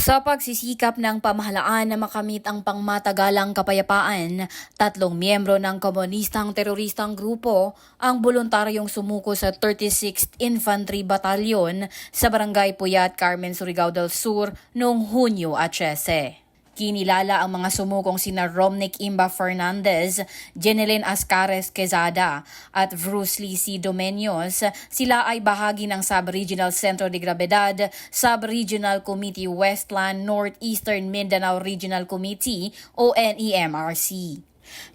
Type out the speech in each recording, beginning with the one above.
Sa pagsisikap ng pamahalaan na makamit ang pangmatagalang kapayapaan, tatlong miyembro ng komunistang teroristang grupo ang voluntaryong sumuko sa 36th Infantry Battalion sa Barangay Puyat, Carmen, Surigao del Sur noong Hunyo at 13. Kinilala ang mga sumukong sina Romnick Imba Fernandez, Jeneline Ascares Quezada at Bruce Lee C. Domenios. Sila ay bahagi ng Sub-Regional Centro de Gravedad, Sub-Regional Committee Westland Northeastern Mindanao Regional Committee o NEMRC.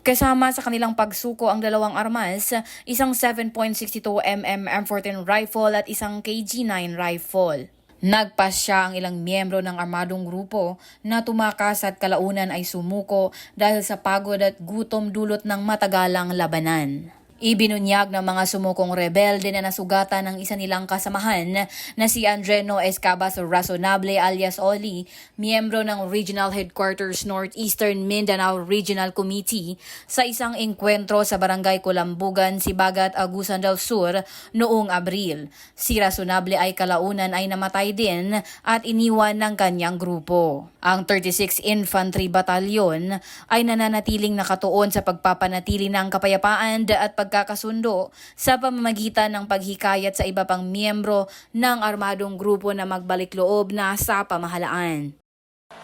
Kasama sa kanilang pagsuko ang dalawang armas, isang 7.62mm M14 rifle at isang KG-9 rifle. Nagpasya ang ilang miyembro ng armadong grupo na tumakas at kalaunan ay sumuko dahil sa pagod at gutom dulot ng matagalang labanan. Ibinunyag ng mga sumukong rebelde na nasugatan ng isa nilang kasamahan na si Andreno Escabas Razonable alias Oli, miyembro ng Regional Headquarters Northeastern Mindanao Regional Committee sa isang engkwentro sa Barangay Kulambugan, Sibagat, Agusan del Sur noong Abril. Si Razonable ay kalaunan ay namatay din at iniwan ng kanyang grupo. Ang 36 Infantry Battalion ay nananatiling nakatuon sa pagpapanatili ng kapayapaan at pagkakasundo sa pamamagitan ng paghikayat sa iba pang miyembro ng armadong grupo na magbalik loob na sa pamahalaan.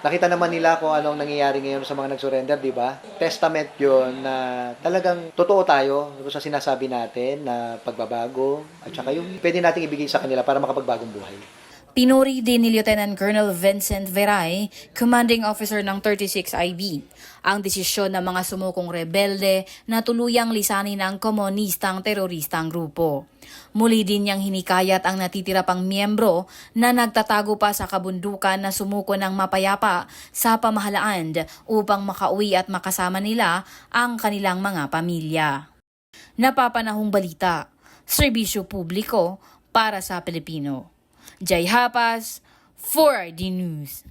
Nakita naman nila kung anong nangyayari ngayon sa mga nag-surrender, di ba? Testament yon na talagang totoo tayo sa sinasabi natin na pagbabago at saka yung pwede nating ibigay sa kanila para makapagbagong buhay. Pinuri din ni Lieutenant Colonel Vincent Veray, commanding officer ng 36 IB, ang desisyon ng mga sumukong rebelde na tuluyang lisanin ng komunistang teroristang grupo. Muli din niyang hinikayat ang natitira pang miyembro na nagtatago pa sa kabundukan na sumuko ng mapayapa sa pamahalaan upang makauwi at makasama nila ang kanilang mga pamilya. Napapanahong balita, serbisyo publiko para sa Pilipino. Jay Hapas, 4ID News.